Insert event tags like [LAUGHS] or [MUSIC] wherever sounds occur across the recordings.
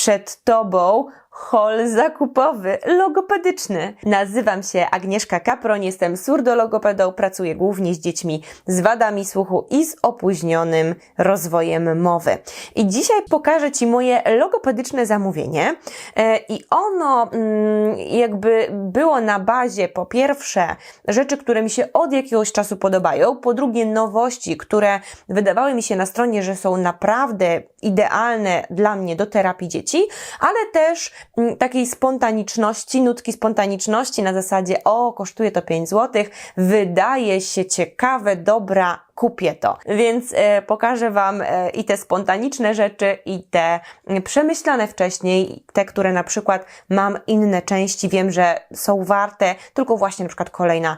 Przed Tobą hol zakupowy, logopedyczny. Nazywam się Agnieszka Kapron, jestem surdologopedą, pracuję głównie z dziećmi z wadami słuchu i z opóźnionym rozwojem mowy. I dzisiaj pokażę Ci moje logopedyczne zamówienie e, i ono mm, jakby było na bazie po pierwsze rzeczy, które mi się od jakiegoś czasu podobają, po drugie nowości, które wydawały mi się na stronie, że są naprawdę idealne dla mnie do terapii dzieci, ale też takiej spontaniczności, nutki spontaniczności na zasadzie o, kosztuje to 5 zł, wydaje się ciekawe, dobra, kupię to. Więc e, pokażę Wam e, i te spontaniczne rzeczy, i te przemyślane wcześniej, te, które na przykład mam inne części, wiem, że są warte, tylko właśnie na przykład kolejna,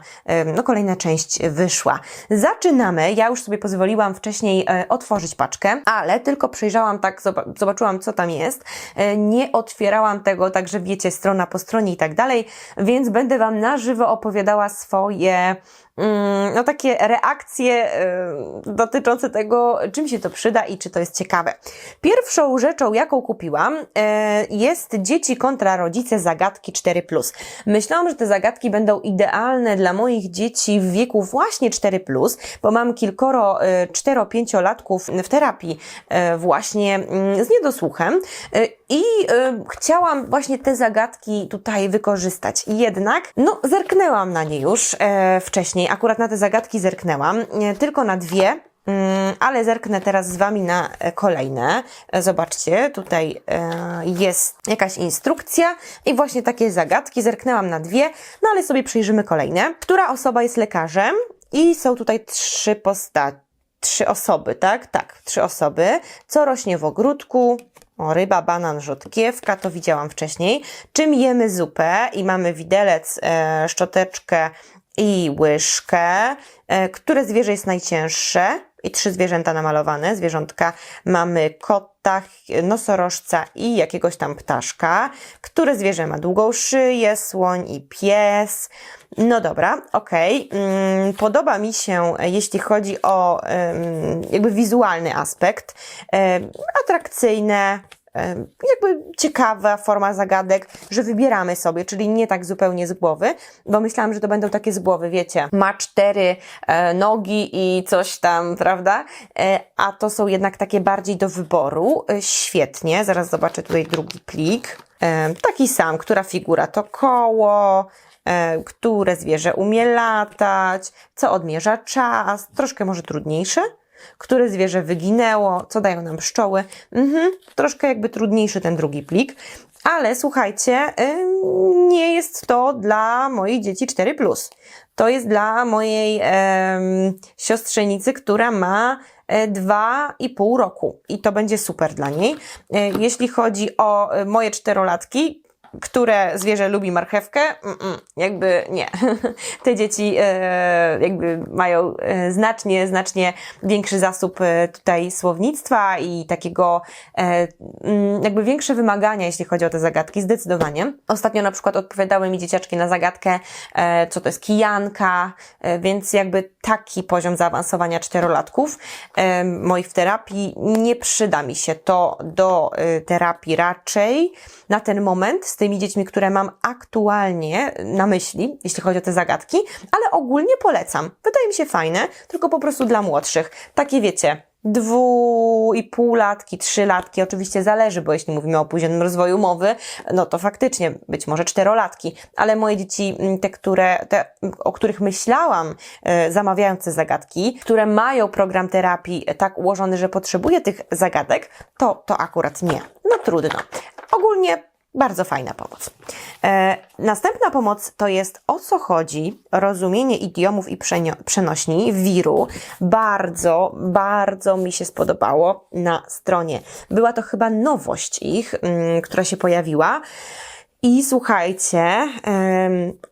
no kolejna część wyszła. Zaczynamy. Ja już sobie pozwoliłam wcześniej e, otworzyć paczkę, ale tylko przejrzałam tak, zob- zobaczyłam co tam jest. Nie otwierałam tego, także wiecie, strona po stronie i tak dalej, więc będę Wam na żywo opowiadała swoje no takie reakcje y, dotyczące tego, czym się to przyda i czy to jest ciekawe. Pierwszą rzeczą, jaką kupiłam, y, jest dzieci kontra rodzice zagadki 4+. Myślałam, że te zagadki będą idealne dla moich dzieci w wieku właśnie 4+, bo mam kilkoro y, 4-5-latków w terapii właśnie y, z niedosłuchem i y, chciałam właśnie te zagadki tutaj wykorzystać. Jednak, no, zerknęłam na nie już e, wcześniej. Akurat na te zagadki zerknęłam, e, tylko na dwie. Mm, ale zerknę teraz z Wami na e, kolejne. E, Zobaczcie, tutaj e, jest jakaś instrukcja i właśnie takie zagadki. Zerknęłam na dwie, no ale sobie przyjrzymy kolejne. Która osoba jest lekarzem? I są tutaj trzy postaci. Trzy osoby, tak? Tak, trzy osoby. Co rośnie w ogródku? O, ryba, banan, rzodkiewka, to widziałam wcześniej. Czym jemy zupę? I mamy widelec, e, szczoteczkę i łyżkę. E, które zwierzę jest najcięższe? I trzy zwierzęta namalowane. Zwierzątka mamy kota, nosorożca i jakiegoś tam ptaszka. Które zwierzę ma długą szyję? Słoń i pies. No dobra, okej. Mm, Podoba mi się, jeśli chodzi o jakby wizualny aspekt, atrakcyjne, jakby ciekawa forma zagadek, że wybieramy sobie, czyli nie tak zupełnie z głowy, bo myślałam, że to będą takie z głowy, wiecie, ma cztery e, nogi i coś tam, prawda? E, a to są jednak takie bardziej do wyboru. E, świetnie, zaraz zobaczę tutaj drugi plik. E, taki sam, która figura to koło, e, które zwierzę umie latać, co odmierza czas, troszkę może trudniejsze, które zwierzę wyginęło, co dają nam pszczoły. Mhm, troszkę jakby trudniejszy ten drugi plik, ale słuchajcie, nie jest to dla mojej dzieci 4+. To jest dla mojej em, siostrzenicy, która ma e, dwa i pół roku i to będzie super dla niej. E, Jeśli chodzi o e, moje czterolatki, które zwierzę lubi marchewkę, Mm-mm, jakby nie. [LAUGHS] Te dzieci e, jakby mają e, znacznie, znacznie większy zasób e, tutaj słownictwa i takiego e, mm, jakby większe wymagania, jeśli chodzi o te zagadki, zdecydowanie. Ostatnio na przykład odpowiadały mi dzieciaczki na zagadkę, e, co to jest kijanka, e, więc jakby taki poziom zaawansowania czterolatków e, moich w terapii nie przyda mi się to do e, terapii raczej na ten moment z tymi dziećmi, które mam aktualnie na myśli, jeśli chodzi o te zagadki, ale ogólnie polecam. Wydaje mi się fajne, tylko po prostu dla młodszych. Takie wiecie, dwu i pół latki, trzy latki, oczywiście zależy, bo jeśli mówimy o opóźnionym rozwoju mowy, no to faktycznie być może czterolatki, ale moje dzieci, m, te, które, te, o których myślałam, e, zamawiając te zagadki, które mają program terapii e, tak ułożony, że potrzebuje tych zagadek, to, to akurat nie. No trudno. Ogólnie bardzo fajna pomoc. E, następna pomoc to jest o co chodzi, rozumienie idiomów i przenośni wiru. Bardzo, bardzo mi się spodobało na stronie. Była to chyba nowość ich, mm, która się pojawiła. I słuchajcie,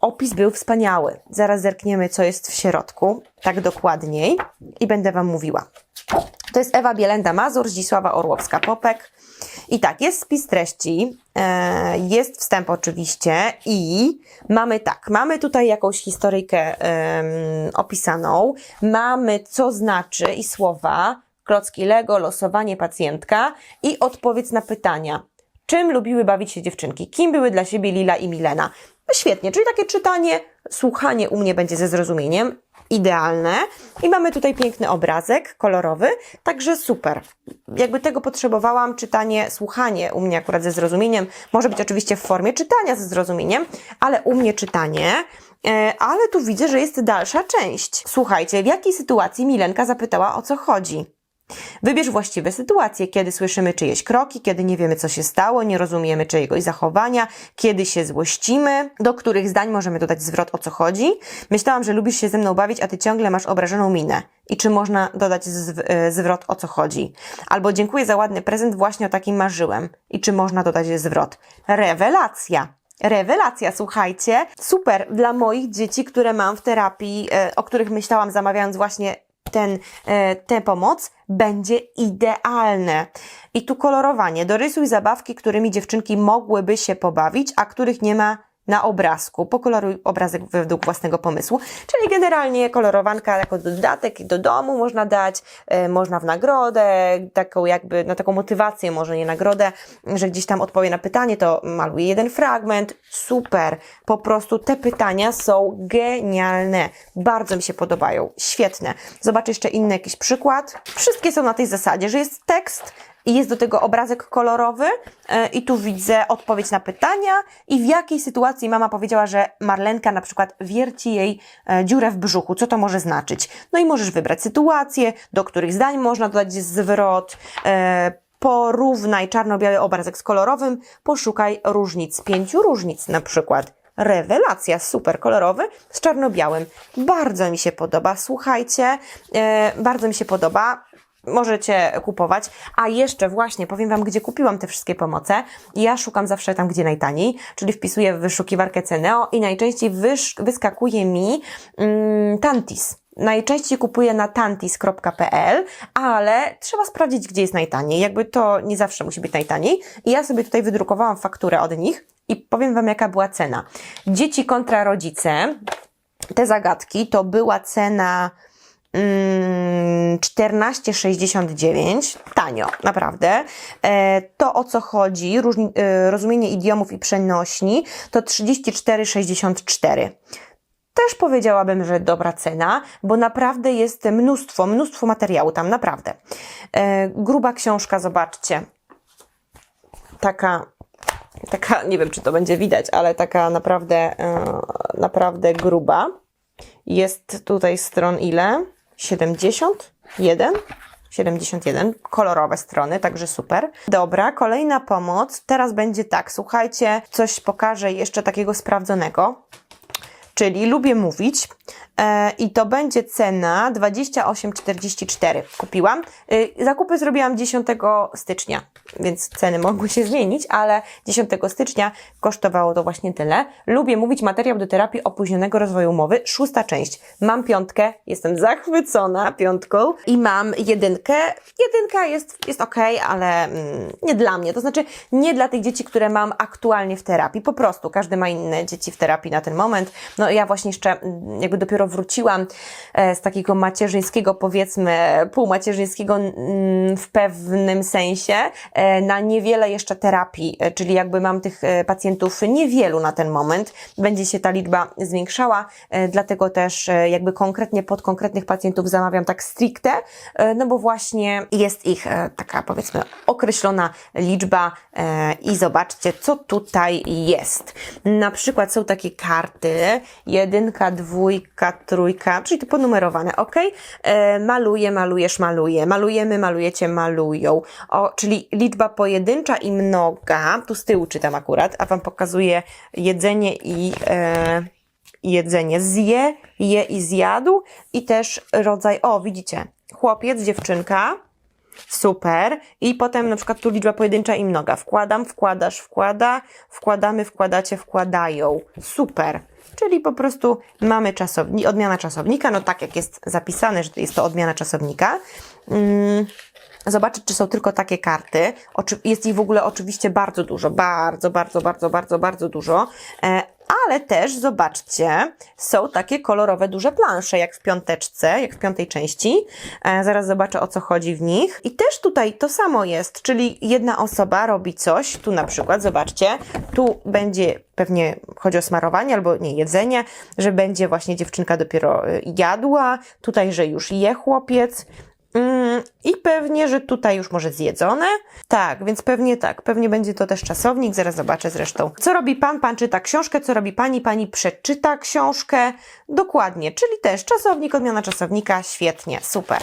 opis był wspaniały. Zaraz zerkniemy, co jest w środku, tak dokładniej, i będę Wam mówiła. To jest Ewa Bielenda-Mazur, Zdzisława Orłowska-Popek. I tak, jest spis treści, e, jest wstęp oczywiście i mamy tak, mamy tutaj jakąś historyjkę opisaną, mamy co znaczy i słowa, klocki Lego, losowanie pacjentka i odpowiedź na pytania. Czym lubiły bawić się dziewczynki? Kim były dla siebie Lila i Milena? No świetnie, czyli takie czytanie, słuchanie u mnie będzie ze zrozumieniem. Idealne. I mamy tutaj piękny obrazek, kolorowy, także super. Jakby tego potrzebowałam, czytanie, słuchanie u mnie akurat ze zrozumieniem. Może być oczywiście w formie czytania ze zrozumieniem, ale u mnie czytanie. E, ale tu widzę, że jest dalsza część. Słuchajcie, w jakiej sytuacji Milenka zapytała o co chodzi? Wybierz właściwe sytuacje, kiedy słyszymy czyjeś kroki, kiedy nie wiemy, co się stało, nie rozumiemy czyjegoś zachowania, kiedy się złościmy, do których zdań możemy dodać zwrot o co chodzi. Myślałam, że lubisz się ze mną bawić, a ty ciągle masz obrażoną minę. I czy można dodać zw- e, zwrot o co chodzi? Albo dziękuję za ładny prezent, właśnie o takim marzyłem. I czy można dodać zwrot? Rewelacja! Rewelacja, słuchajcie. Super dla moich dzieci, które mam w terapii, e, o których myślałam zamawiając właśnie ten, e, tę pomoc, będzie idealne. I tu kolorowanie. Dorysuj zabawki, którymi dziewczynki mogłyby się pobawić, a których nie ma na obrazku. Pokoloruj obrazek według własnego pomysłu. Czyli generalnie kolorowanka jako dodatek do domu można dać, e, można w nagrodę, taką jakby, no taką motywację, może nie nagrodę, że gdzieś tam odpowie na pytanie, to maluje jeden fragment. Super. Po prostu te pytania są genialne. Bardzo mi się podobają. Świetne. Zobaczę jeszcze inny jakiś przykład. Wszystkie są na tej zasadzie, że jest tekst, i jest do tego obrazek kolorowy e, i tu widzę odpowiedź na pytania i w jakiej sytuacji mama powiedziała, że Marlenka na przykład wierci jej e, dziurę w brzuchu. Co to może znaczyć? No i możesz wybrać sytuację, do których zdań można dodać zwrot, e, porównaj czarno-biały obrazek z kolorowym, poszukaj różnic, pięciu różnic na przykład. Rewelacja, super kolorowy z czarno-białym. Bardzo mi się podoba, słuchajcie, bardzo mi się podoba możecie kupować. A jeszcze właśnie powiem Wam, gdzie kupiłam te wszystkie pomoce. Ja szukam zawsze tam, gdzie najtaniej, czyli wpisuję w wyszukiwarkę Ceneo i najczęściej wyskakuje mi mm, Tantis. Najczęściej kupuję na tantis.pl, ale trzeba sprawdzić, gdzie jest najtaniej. Jakby to nie zawsze musi być najtaniej. I ja sobie tutaj wydrukowałam fakturę od nich i powiem Wam, jaka była cena. Dzieci kontra rodzice. Te zagadki to była cena 14,69, tanio, naprawdę. E, to o co chodzi, różni, e, rozumienie idiomów i przenośni, to 34,64. Też powiedziałabym, że dobra cena, bo naprawdę jest mnóstwo, mnóstwo materiału tam, naprawdę. E, gruba książka, zobaczcie. Taka, taka, nie wiem czy to będzie widać, ale taka naprawdę, naprawdę gruba. Jest tutaj stron ile? 71? 71, kolorowe strony, także super. Dobra, kolejna pomoc. Teraz będzie tak, słuchajcie, coś pokażę jeszcze takiego sprawdzonego. Czyli lubię mówić i to będzie cena 28,44. Kupiłam. Y, zakupy zrobiłam 10 stycznia, więc ceny mogły się zmienić, ale 10 stycznia kosztowało to właśnie tyle. Lubię mówić materiał do terapii opóźnionego rozwoju mowy, szósta część. Mam piątkę, jestem zachwycona piątką i mam jedynkę. Jedynka jest, jest ok, ale mm, nie dla mnie. To znaczy nie dla tych dzieci, które mam aktualnie w terapii. Po prostu każdy ma inne dzieci w terapii na ten moment. No ja właśnie jeszcze mm, jakby dopiero wróciłam e, z takiego macierzyńskiego, powiedzmy półmacierzyńskiego w pewnym sensie e, na niewiele jeszcze terapii, e, czyli jakby mam tych pacjentów niewielu na ten moment. Będzie się ta liczba zwiększała, dlatego też jakby konkretnie pod konkretnych pacjentów zamawiam tak stricte, no bo właśnie jest ich taka powiedzmy określona liczba i zobaczcie, co tutaj jest. Na przykład są takie karty, jedynka, dwójka, trójka, czyli to ponumerowane, ok? E, maluję, malujesz, maluje, malujemy, malujecie, malują. O, czyli liczba pojedyncza i mnoga, tu z tyłu czytam akurat, a Wam pokazuję jedzenie i e, jedzenie. Zje, je i zjadł i też rodzaj, o widzicie, chłopiec, dziewczynka, Super. I potem na przykład tu liczba pojedyncza i mnoga. Wkładam, wkładasz, wkłada, wkładamy, wkładacie, wkładają. Super. Czyli po prostu mamy odmiana czasownika, no tak jak jest zapisane, że jest to odmiana czasownika. Mm, zobaczyć, czy są tylko takie karty. Jest ich w ogóle oczywiście bardzo dużo, bardzo, bardzo, bardzo, bardzo, bardzo dużo. E, ale też zobaczcie, są takie kolorowe duże plansze, jak w piąteczce, jak w piątej części. E, zaraz zobaczę o co chodzi w nich. I też tutaj to samo jest, czyli jedna osoba robi coś, tu na przykład, zobaczcie, tu będzie pewnie chodzi o smarowanie albo nie jedzenie, że będzie właśnie dziewczynka dopiero y, jadła, tutaj, że już je chłopiec. Mm, I pewnie, że tutaj już może zjedzone. Tak, więc pewnie tak. Pewnie będzie to też czasownik. Zaraz zobaczę zresztą. Co robi pan? Pan czyta książkę. Co robi pani? Pani przeczyta książkę. Dokładnie, czyli też czasownik, odmiana czasownika. Świetnie, super.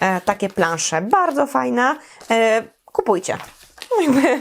E, takie plansze, bardzo fajna. E, kupujcie. Jakby,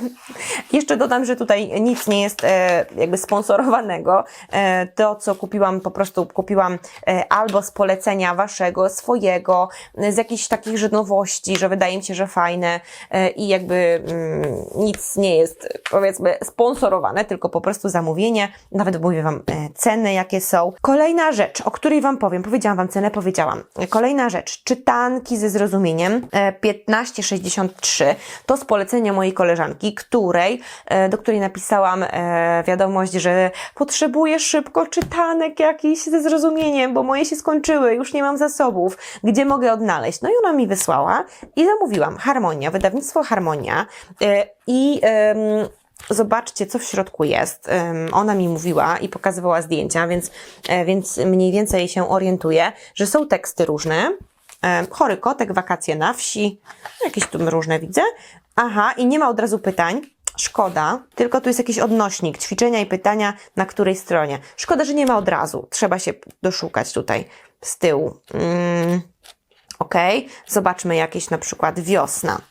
[LAUGHS] jeszcze dodam, że tutaj nic nie jest e, jakby sponsorowanego. E, to, co kupiłam, po prostu kupiłam e, albo z polecenia waszego, swojego, e, z jakichś takich że nowości, że wydaje mi się, że fajne e, i jakby mm, nic nie jest powiedzmy sponsorowane, tylko po prostu zamówienie. Nawet mówię wam e, ceny, jakie są. Kolejna rzecz, o której wam powiem, powiedziałam wam cenę, powiedziałam. Kolejna rzecz, czytanki ze zrozumieniem e, 1563 to z polecenia mojej koleżanki, której, e, do której napisałam e, wiadomość, że potrzebuję szybko czytanek jakiś ze zrozumieniem, bo moje się skończyły, już nie mam zasobów, gdzie mogę odnaleźć. No i ona mi wysłała i zamówiłam. Harmonia, wydawnictwo Harmonia e, i Zobaczcie, co w środku jest. Ona mi mówiła i pokazywała zdjęcia, więc, więc mniej więcej się orientuję, że są teksty różne. Chory kotek, wakacje na wsi, jakieś tu różne widzę. Aha, i nie ma od razu pytań. Szkoda, tylko tu jest jakiś odnośnik, ćwiczenia i pytania na której stronie. Szkoda, że nie ma od razu. Trzeba się doszukać tutaj z tyłu. Mm. Ok, zobaczmy jakieś na przykład wiosna.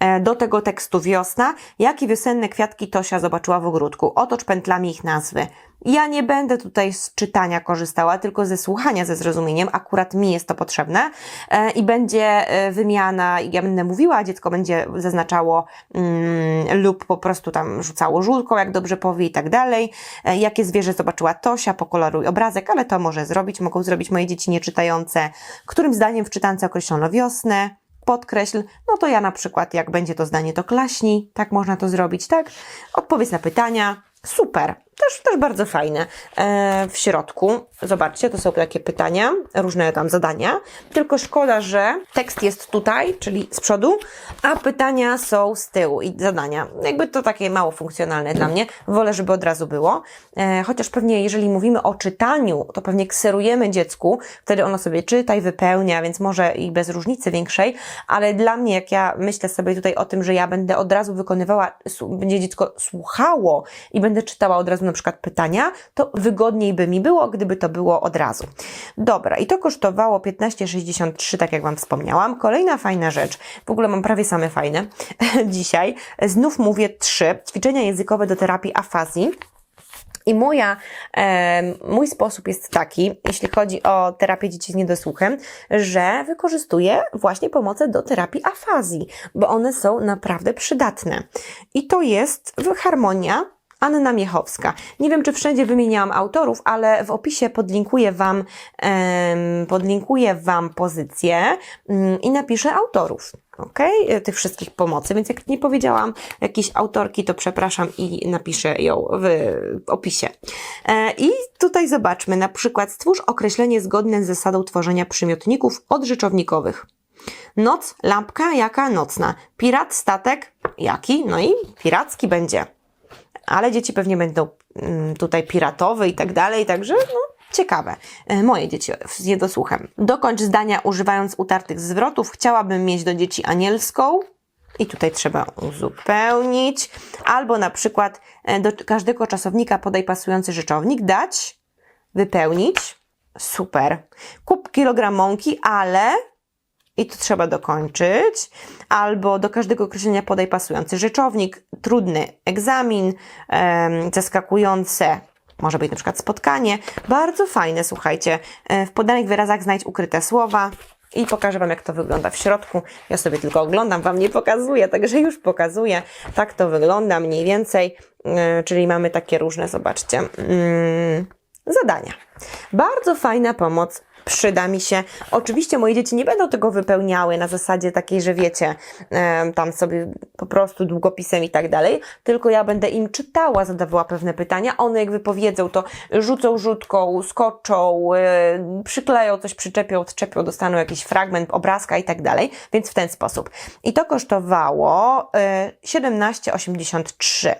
E, Do tego tekstu wiosna, jakie wiosenne kwiatki Tosia zobaczyła w ogródku. Otocz pętlami ich nazwy. Ja nie będę tutaj z czytania korzystała, tylko ze słuchania ze zrozumieniem. Akurat mi jest to potrzebne e, i będzie e, wymiana, ja będę mówiła, dziecko będzie zaznaczało mm, lub po prostu tam rzucało żółtką, jak dobrze powie i tak dalej. E, jakie zwierzę zobaczyła Tosia, pokoloruj obrazek, ale to może zrobić, mogą zrobić moje dzieci nieczytające. Którym zdaniem w czytance określono wiosnę? podkreśl, no to ja na przykład, jak będzie to zdanie, to klaśnij, tak można to zrobić, tak? Odpowiedz na pytania, super, też, też bardzo fajne. E, w środku, zobaczcie, to są takie pytania, różne tam zadania, tylko szkoda, że tekst jest tutaj, czyli z przodu, a pytania są z tyłu i zadania. Jakby to takie mało funkcjonalne dla mnie, wolę, żeby od razu było, e, chociaż pewnie jeżeli mówimy o czytaniu, to pewnie kserujemy dziecku, wtedy ono sobie czyta i wypełnia, więc może i bez różnicy większej, ale dla mnie, jak ja myślę sobie tutaj o tym, że ja będę od razu wykonywała, będzie dziecko słuchało i będę czytała od razu na przykład pytania, to wygodniej by mi było, gdyby to było od razu. Dobra, i to kosztowało 15,63, tak jak Wam wspomniałam. Kolejna fajna rzecz, w ogóle mam prawie same fajne [LAUGHS] dzisiaj. Znów mówię trzy, ćwiczenia językowe do terapii afazji. I moja, e, mój sposób jest taki, jeśli chodzi o terapię dzieci z niedosłuchem, że wykorzystuję właśnie pomoce do terapii afazji, bo one są naprawdę przydatne. I to jest harmonia Anna Miechowska. Nie wiem, czy wszędzie wymieniałam autorów, ale w opisie podlinkuję Wam, podlinkuję Wam pozycję mm, i napiszę autorów. Ok, tych wszystkich pomocy, więc jak nie powiedziałam jakiejś autorki, to przepraszam i napiszę ją w opisie. E, I tutaj zobaczmy, na przykład stwórz określenie zgodne z zasadą tworzenia przymiotników odrzeczownikowych. Noc, lampka, jaka nocna. Pirat, statek, jaki? No i piracki będzie ale dzieci pewnie będą mm, tutaj piratowe i tak dalej, także no, ciekawe. E, Moje dzieci z niedosłuchem. Dokończ zdania używając utartych zwrotów. Chciałabym mieć do dzieci anielską. I tutaj trzeba uzupełnić. Albo na przykład e, do każdego czasownika podaj pasujący rzeczownik. Dać, wypełnić. Super. Kup kilogram mąki, ale i to trzeba dokończyć, albo do każdego określenia podaj pasujący rzeczownik, trudny egzamin, zaskakujące, może być na przykład spotkanie. Bardzo fajne, słuchajcie. E, W podanych wyrazach znajdź ukryte słowa. I pokażę Wam, jak to wygląda w środku. Ja sobie tylko oglądam, Wam nie pokazuję, także już pokazuję. Tak to wygląda mniej więcej. E, Czyli mamy takie różne, zobaczcie, mm, zadania. Bardzo fajna pomoc przyda mi się. Oczywiście moje dzieci nie będą tego wypełniały na zasadzie takiej, że wiecie, tam sobie po prostu długopisem i tak dalej, tylko ja będę im czytała, zadawała pewne pytania, one jak wypowiedzą, to rzucą rzutką, skoczą, e, przykleją coś, przyczepią, odczepią, dostaną jakiś fragment obrazka i tak dalej, więc w ten sposób. I to kosztowało e, 17,83.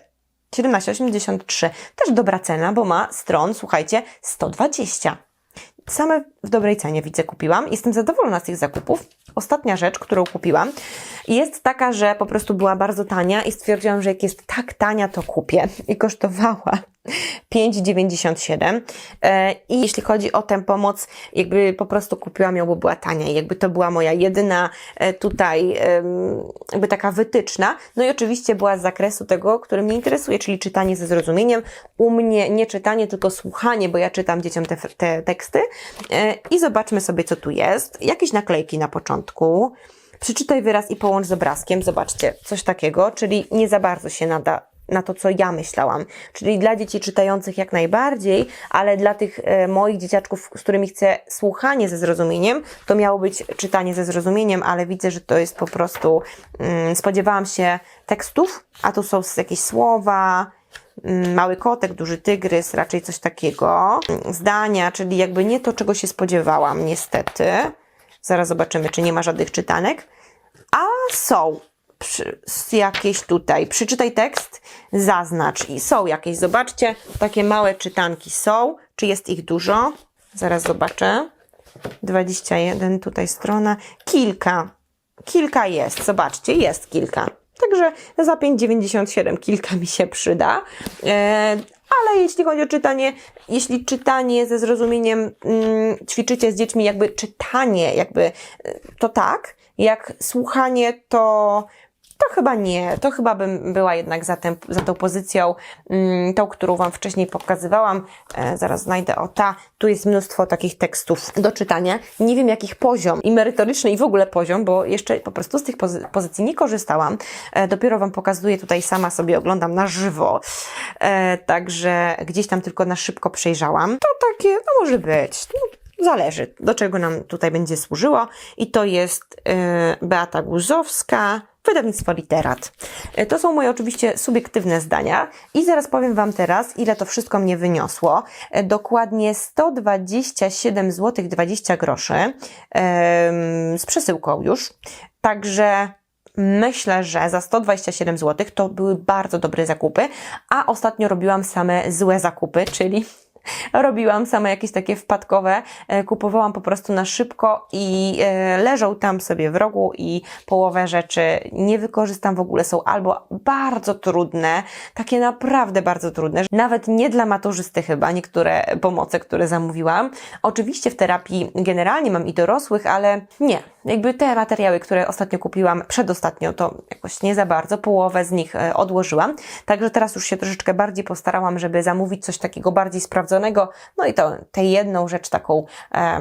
17,83. Też dobra cena, bo ma stron, słuchajcie, 120. Same w dobrej cenie widzę kupiłam. Jestem zadowolona z tych zakupów. Ostatnia rzecz, którą kupiłam, jest taka, że po prostu była bardzo tania i stwierdziłam, że jak jest tak tania, to kupię. I kosztowała 5,97. E, I jeśli chodzi o tę pomoc, jakby po prostu kupiłam ją, bo była tania. I jakby to była moja jedyna e, tutaj jakby taka wytyczna. No i oczywiście była z zakresu tego, który mnie interesuje, czyli czytanie ze zrozumieniem. U mnie nie czytanie, tylko słuchanie, bo ja czytam dzieciom te, te teksty. E, I zobaczmy sobie, co tu jest. Jakieś naklejki na początku. Przeczytaj wyraz i połącz z obrazkiem. Zobaczcie, coś takiego, czyli nie za bardzo się nada na to, co ja myślałam. Czyli dla dzieci czytających jak najbardziej, ale dla tych e, moich dzieciaczków, z którymi chcę słuchanie ze zrozumieniem, to miało być czytanie ze zrozumieniem, ale widzę, że to jest po prostu. Mm, spodziewałam się tekstów, a tu są jakieś słowa. Mm, Mały kotek, duży tygrys, raczej coś takiego. Mm, Zdania, czyli jakby nie to, czego się spodziewałam, niestety. Zaraz zobaczymy, czy nie ma żadnych czytanek. A są jakieś tutaj. Przeczytaj tekst, zaznacz i są jakieś. Zobaczcie, takie małe czytanki są. Czy jest ich dużo? Zaraz zobaczę. 21 tutaj strona. Kilka. Kilka jest. Zobaczcie, jest kilka. Także za 5,97 kilka mi się przyda. E, ale jeśli chodzi o czytanie, jeśli czytanie ze zrozumieniem mm, ćwiczycie z dziećmi, jakby czytanie, jakby e, to tak, jak słuchanie, to to chyba nie. To chyba bym była jednak za, tym, za tą pozycją, mm, tą, którą Wam wcześniej pokazywałam. E, zaraz znajdę o ta. Tu jest mnóstwo takich tekstów do czytania. Nie wiem jakich poziom i merytoryczny i w ogóle poziom, bo jeszcze po prostu z tych pozy- pozycji nie korzystałam. E, dopiero Wam pokazuję tutaj sama sobie oglądam na żywo. E, także gdzieś tam tylko na szybko przejrzałam. To takie, no może być. No, Zależy, do czego nam tutaj będzie służyło. I to jest Beata Guzowska, wydawnictwo Literat. E, To są moje oczywiście subiektywne zdania i zaraz powiem Wam teraz, ile to wszystko mnie wyniosło. E, Dokładnie 127 zł 20 groszy z przesyłką już. Także Myślę, że za 127 zł to były bardzo dobre zakupy, a ostatnio robiłam same złe zakupy, czyli [LAUGHS] robiłam same jakieś takie wpadkowe, e, kupowałam po prostu na szybko i e, leżą tam sobie w rogu i połowę rzeczy nie wykorzystam w ogóle, są albo bardzo trudne, takie naprawdę bardzo trudne, nawet nie dla maturzysty chyba niektóre pomoce, które zamówiłam. Oczywiście w terapii generalnie mam i dorosłych, ale nie. Jakby te materiały, które ostatnio kupiłam, przedostatnio, to jakoś nie za bardzo, połowę z nich e, odłożyłam. Także teraz już się troszeczkę bardziej postarałam, żeby zamówić coś takiego bardziej sprawdzonego. No i to tę jedną rzecz taką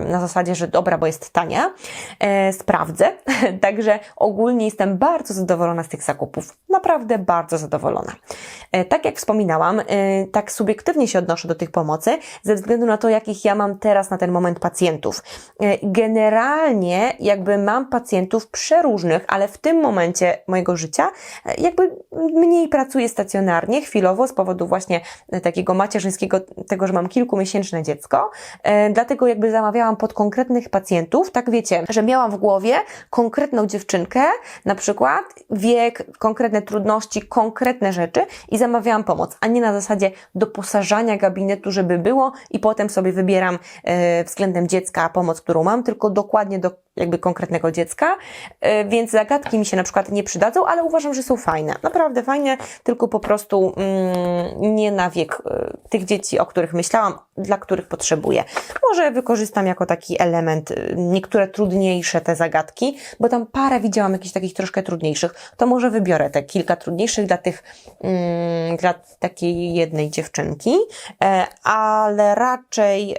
na zasadzie, że dobra, bo jest tania, e, sprawdzę. [LAUGHS] Także ogólnie jestem bardzo zadowolona z tych zakupów. Naprawdę bardzo zadowolona. E, tak jak wspominałam, e, tak subiektywnie się odnoszę do tych pomocy, ze względu na to, jakich ja mam teraz na ten moment pacjentów. Generalnie jakby mam pacjentów przeróżnych, ale w tym momencie mojego życia jakby mniej pracuję stacjonarnie, chwilowo z powodu właśnie takiego macierzyńskiego, tego, że mam kilkumiesięczne dziecko. E, Dlatego jakby zamawiałam pod konkretnych pacjentów, tak wiecie, że miałam w głowie konkretną dziewczynkę, na przykład wiek, konkretne trudności, konkretne rzeczy i zamawiałam pomoc, a nie na zasadzie doposażania gabinetu, żeby było i potem sobie wybieram e, względem dziecka pomoc, którą mam, tylko dokładnie do jakby konkretnego dziecka, e, więc zagadki mi się na przykład nie przydadzą, ale uważam, że są fajne. Naprawdę fajne, tylko po prostu mm, nie na wiek tych dzieci, o których myślałam, dla których potrzebuję. Może wykorzystam jako taki element e, niektóre trudniejsze te zagadki, bo tam parę widziałam jakichś takich troszkę trudniejszych, to może wybiorę te kilka trudniejszych dla tych, mm, dla takiej jednej dziewczynki, e, ale raczej e,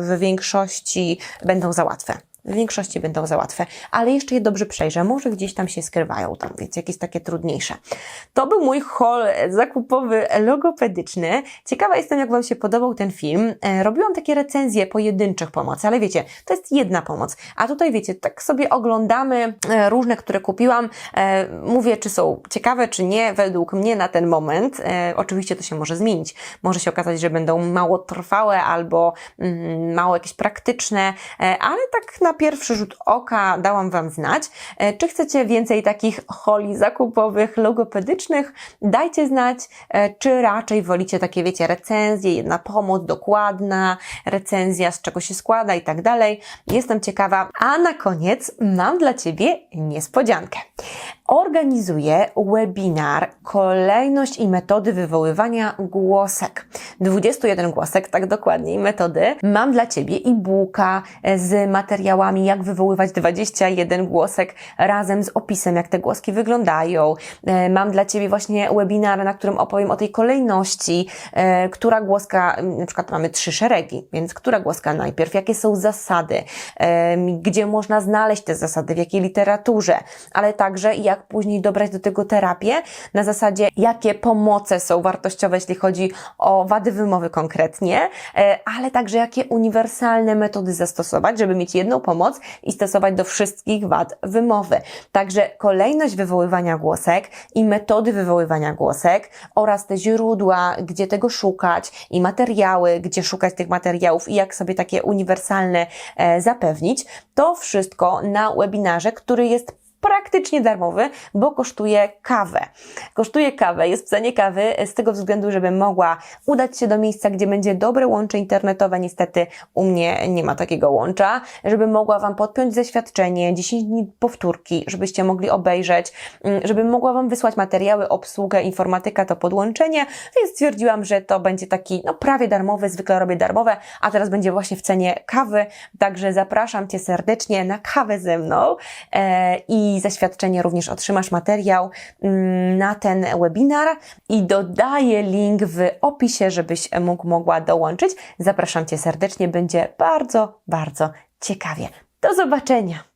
w większości będą za łatwe. W większości będą za łatwe, ale jeszcze je dobrze przejrzę, może gdzieś tam się skrywają, tam wiecie, jakieś takie trudniejsze. To był mój haul zakupowy logopedyczny. Ciekawa jestem, jak Wam się podobał ten film. E, robiłam takie recenzje pojedynczych pomocy, ale wiecie, to jest jedna pomoc, a tutaj wiecie, tak sobie oglądamy e, różne, które kupiłam, e, mówię, czy są ciekawe, czy nie, według mnie na ten moment. Oczywiście to się może zmienić. Może się okazać, że będą mało trwałe albo mm, mało jakieś praktyczne, ale tak na pierwszy rzut oka dałam Wam znać. E, czy chcecie więcej takich holi zakupowych, logopedycznych? Dajcie znać, e, czy raczej wolicie takie, wiecie, recenzje, jedna pomoc dokładna, recenzja, z czego się składa i tak dalej. Jestem ciekawa. A na koniec mam dla Ciebie niespodziankę. Organizuję webinar Kolejność i metody wywoływania głosek. 21 głosek, tak dokładnie, i metody. Mam dla Ciebie e-booka z materiałami, jak wywoływać 21 głosek razem z opisem, jak te głoski wyglądają. E, Mam dla Ciebie właśnie webinar, na którym opowiem o tej kolejności, e, która głoska, na przykład mamy trzy szeregi, więc która głoska najpierw, jakie są zasady, em, gdzie można znaleźć te zasady, w jakiej literaturze, ale także jak później dobrać do tego terapię, na zasadzie jakie pomoce są wartościowe, jeśli chodzi o wady wymowy konkretnie, e, ale także jakie uniwersalne metody zastosować, żeby mieć jedną pomoc i stosować do wszystkich wad wymowy. Także kolejność wywoływania głosek i metody wywoływania głosek oraz te źródła, gdzie tego szukać i materiały, gdzie szukać tych materiałów i jak sobie takie uniwersalne e, zapewnić. To wszystko na webinarze, który jest praktycznie darmowy, bo kosztuje kawę. Kosztuje kawę, jest w cenie kawy z tego względu, żebym mogła udać się do miejsca, gdzie będzie dobre łącze internetowe. Niestety u mnie nie ma takiego łącza, żebym mogła Wam podpiąć zaświadczenie, 10 dni powtórki, żebyście mogli obejrzeć, mm, żebym mogła Wam wysłać materiały, obsługę, informatyka, to podłączenie, więc stwierdziłam, że to będzie taki, no prawie darmowy, zwykle robię darmowe, a teraz będzie właśnie w cenie kawy, także zapraszam Cię serdecznie na kawę ze mną e, i zaświadczenie również otrzymasz materiał mm, na ten webinar i dodaję link w opisie, żebyś mógł, mogła dołączyć. Zapraszam Cię serdecznie, będzie bardzo, bardzo ciekawie. Do zobaczenia!